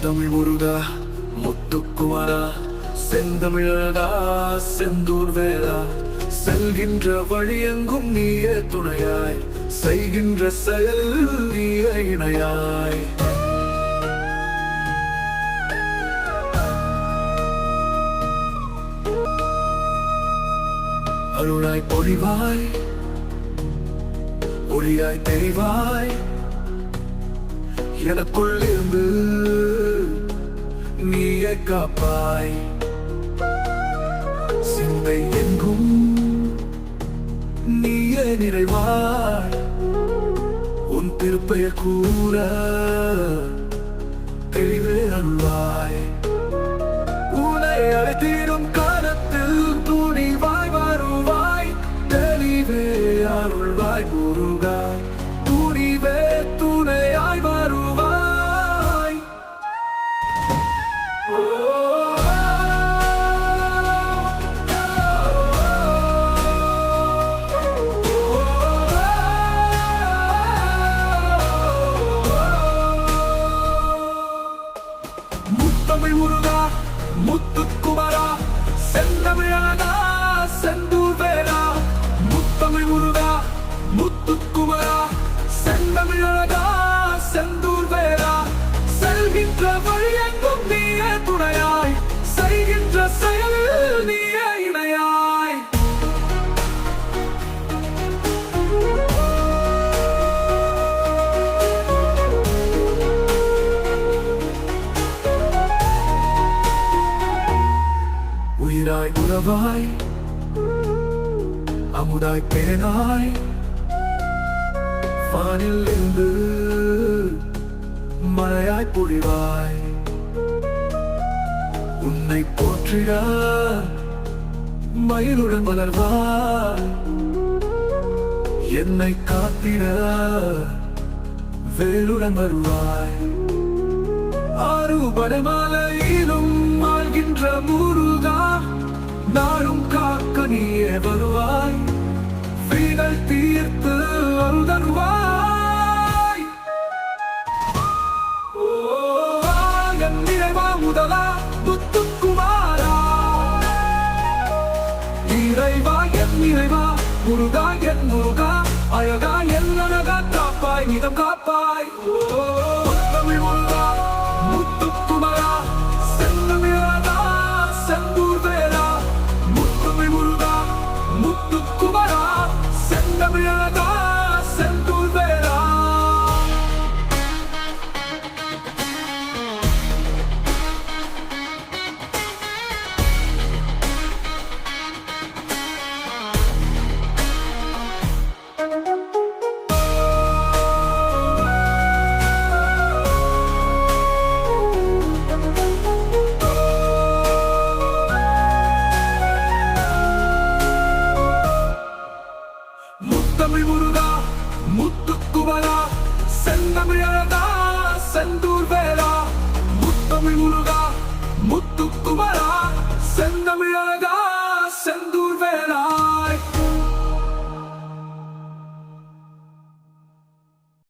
செந்தமிழ் முருகா முத்துக்குமாரா செந்தமிழகா செந்தூர் வேதா செல்கின்ற வழியெங்கும் நீயே துணையாய் செய்கின்ற செயல் நீயே இணையாய். அருளாய் பொழிவாய் ஒளியாய் தெரிவாய் எனக்குள் இருந்து நீயே காப்பாய். சிந்தை எங்கும் நீயே நிறைவாய். உன் திருப்பெயர் கூற தெளிவே அருள்வாய். உனை அழைத்திடும் கா முத்தமிழ் முருகா முத்துக்குமரா செந்தமிழனா செந்தூர் வேலா முத்தமிழ் முருகா முத்துக்குமரா செந்தமிழனா செந்தூர் வேலா செல்கின்ற வழி அமுதாய் உறவாய் அமுதாய் பேனாய் வானில் இருந்து மழையாய் பொழிவாய். உன்னை போற்றிட மயிலுடன் வளர்வாய். என்னை காத்திட வேலுடன் வருவாய். ஆறுபடமாலையிலும் ஆழ்கின்ற முருகா வருவாய். வீடல் தீர்த்து அருதருவாய். ஓங்கன் நிறைவா முதலா முத்துக்குமாரா இறைவா என் நிறைவா முருகா என் முருகா அழகா என் அழகா காப்பாய் மிதம் காப்பாய். சந்தூர் வேளா